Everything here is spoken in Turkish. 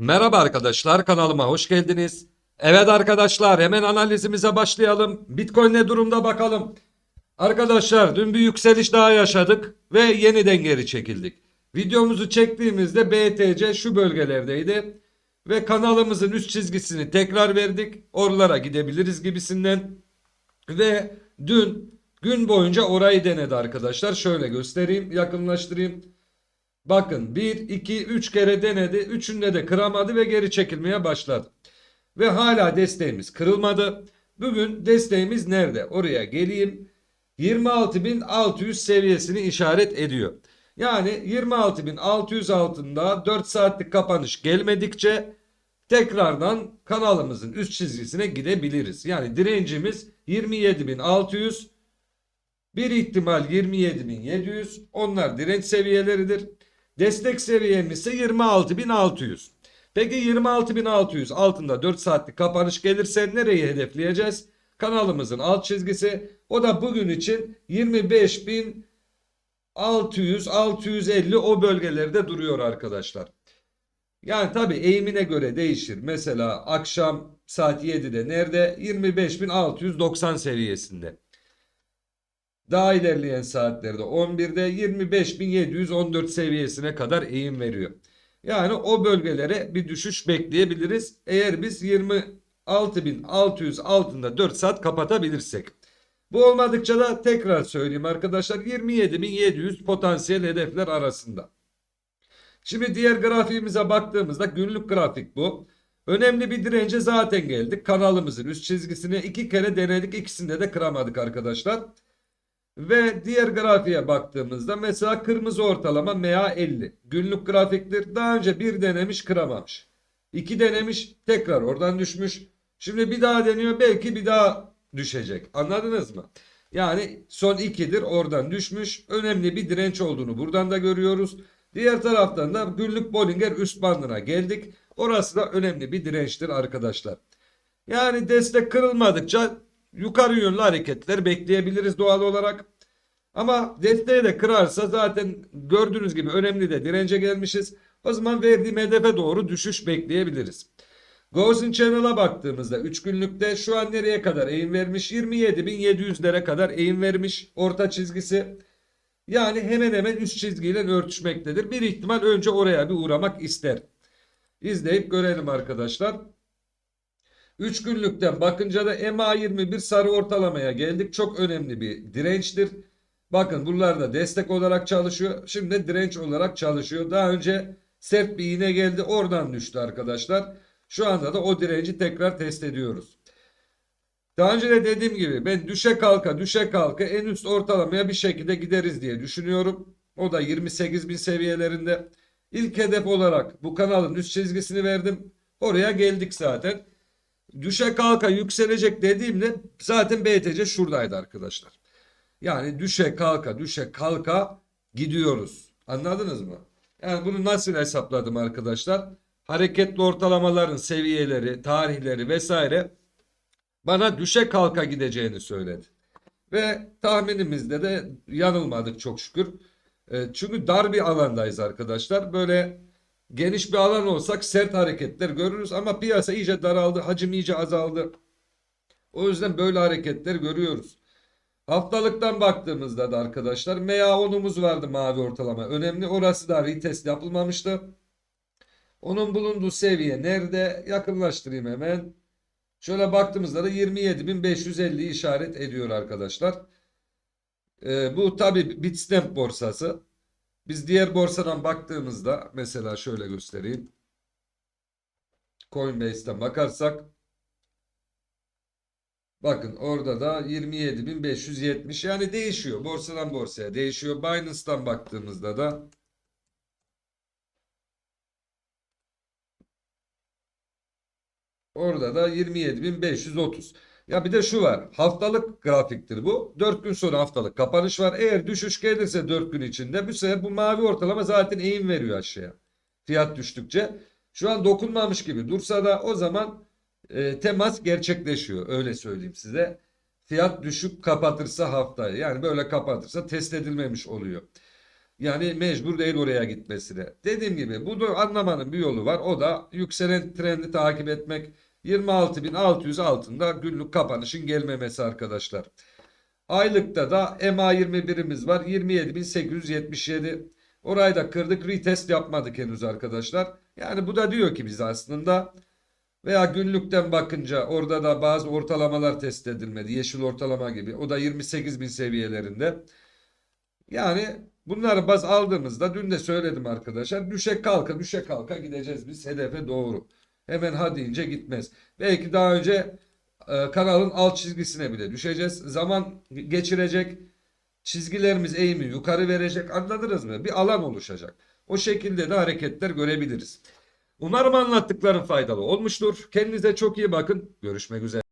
Merhaba arkadaşlar kanalıma hoş geldiniz. Evet arkadaşlar hemen analizimize başlayalım. Bitcoin ne durumda bakalım. Arkadaşlar dün bir yükseliş daha yaşadık ve yeniden geri çekildik. Videomuzu çektiğimizde BTC şu bölgelerdeydi. Ve kanalımızın üst çizgisini tekrar verdik. Oralara gidebiliriz gibisinden. Ve dün gün boyunca orayı denedi arkadaşlar. Şöyle göstereyim yakınlaştırayım. Bakın 1, 2, 3 kere denedi. Üçünde de kıramadı ve geri çekilmeye başladı. Ve hala desteğimiz kırılmadı. Bugün desteğimiz nerede? Oraya geleyim. 26.600 seviyesini işaret ediyor. Yani 26.600 altında 4 saatlik kapanış gelmedikçe tekrardan kanalımızın üst çizgisine gidebiliriz. Yani direncimiz 27.600 bir ihtimal 27.700 onlar direnç seviyeleridir. Destek seviyemiz ise 26.600. Peki 26.600 altında 4 saatlik kapanış gelirse nereyi hedefleyeceğiz? Kanalımızın alt çizgisi o da bugün için 25.600-650 o bölgelerde duruyor arkadaşlar. Yani tabi eğimine göre değişir. Mesela akşam saat 7'de nerede? 25.690 seviyesinde. Daha ilerleyen saatlerde 11'de 25.714 seviyesine kadar eğim veriyor. Yani o bölgelere bir düşüş bekleyebiliriz. Eğer biz 26.600 altında 4 saat kapatabilirsek. Bu olmadıkça da tekrar söyleyeyim arkadaşlar 27.700 potansiyel hedefler arasında. Şimdi diğer grafiğimize baktığımızda günlük grafik bu. Önemli bir dirence zaten geldik. Kanalımızın üst çizgisine iki kere denedik. İkisinde de kıramadık arkadaşlar. Ve diğer grafiğe baktığımızda mesela kırmızı ortalama MA 50. Günlük grafiktir. Daha önce bir denemiş kıramamış. İki denemiş tekrar oradan düşmüş. Şimdi bir daha deniyor belki bir daha düşecek. Anladınız mı? Yani son ikidir oradan düşmüş. Önemli bir direnç olduğunu buradan da görüyoruz. Diğer taraftan da günlük Bollinger üst bandına geldik. Orası da önemli bir dirençtir arkadaşlar. Yani destek kırılmadıkça yukarı yönlü hareketler bekleyebiliriz doğal olarak. Ama desteği de kırarsa zaten gördüğünüz gibi önemli de dirence gelmişiz. O zaman verdiğim hedefe doğru düşüş bekleyebiliriz. Gaussian Channel'a baktığımızda 3 günlükte şu an nereye kadar eğim vermiş? 27.700'lere kadar eğim vermiş orta çizgisi. Yani hemen hemen üst çizgiyle örtüşmektedir. Bir ihtimal önce oraya bir uğramak ister. İzleyip görelim arkadaşlar. 3 günlükten bakınca da MA21 sarı ortalamaya geldik. Çok önemli bir dirençtir. Bakın bunlar da destek olarak çalışıyor. Şimdi direnç olarak çalışıyor. Daha önce sert bir iğne geldi. Oradan düştü arkadaşlar. Şu anda da o direnci tekrar test ediyoruz. Daha önce de dediğim gibi ben düşe kalka düşe kalka en üst ortalamaya bir şekilde gideriz diye düşünüyorum. O da 28 bin seviyelerinde. İlk hedef olarak bu kanalın üst çizgisini verdim. Oraya geldik zaten. Düşe kalka yükselecek dediğimde zaten BTC şuradaydı arkadaşlar. Yani düşe kalka düşe kalka gidiyoruz. Anladınız mı? Yani bunu nasıl hesapladım arkadaşlar? Hareketli ortalamaların seviyeleri, tarihleri vesaire bana düşe kalka gideceğini söyledi. Ve tahminimizde de yanılmadık çok şükür. E, çünkü dar bir alandayız arkadaşlar. Böyle geniş bir alan olsak sert hareketler görürüz ama piyasa iyice daraldı, hacim iyice azaldı. O yüzden böyle hareketler görüyoruz. Haftalıktan baktığımızda da arkadaşlar MA10'umuz vardı mavi ortalama. Önemli orası da retest yapılmamıştı. Onun bulunduğu seviye nerede? Yakınlaştırayım hemen. Şöyle baktığımızda da 27.550 işaret ediyor arkadaşlar. Ee, bu tabi Bitstamp borsası. Biz diğer borsadan baktığımızda mesela şöyle göstereyim. Coinbase'ten bakarsak bakın orada da 27.570 yani değişiyor. Borsadan borsaya değişiyor. Binance'dan baktığımızda da Orada da 27.530. Ya bir de şu var. Haftalık grafiktir bu. 4 gün sonra haftalık kapanış var. Eğer düşüş gelirse 4 gün içinde bu sefer bu mavi ortalama zaten eğim veriyor aşağıya. Fiyat düştükçe. Şu an dokunmamış gibi dursa da o zaman e, temas gerçekleşiyor. Öyle söyleyeyim size. Fiyat düşük kapatırsa haftayı yani böyle kapatırsa test edilmemiş oluyor. Yani mecbur değil oraya gitmesine. Dediğim gibi bunu anlamanın bir yolu var. O da yükselen trendi takip etmek. 26.600 altında günlük kapanışın gelmemesi arkadaşlar. Aylıkta da MA21'imiz var. 27.877. Orayı da kırdık. Retest yapmadık henüz arkadaşlar. Yani bu da diyor ki biz aslında veya günlükten bakınca orada da bazı ortalamalar test edilmedi. Yeşil ortalama gibi. O da 28.000 seviyelerinde. Yani bunları baz aldığımızda dün de söyledim arkadaşlar. Düşe kalka düşe kalka gideceğiz biz hedefe doğru. Hemen ha deyince gitmez. Belki daha önce e, kanalın alt çizgisine bile düşeceğiz. Zaman geçirecek. Çizgilerimiz eğimi yukarı verecek. Anladınız mı? Bir alan oluşacak. O şekilde de hareketler görebiliriz. Umarım anlattıklarım faydalı olmuştur. Kendinize çok iyi bakın. Görüşmek üzere.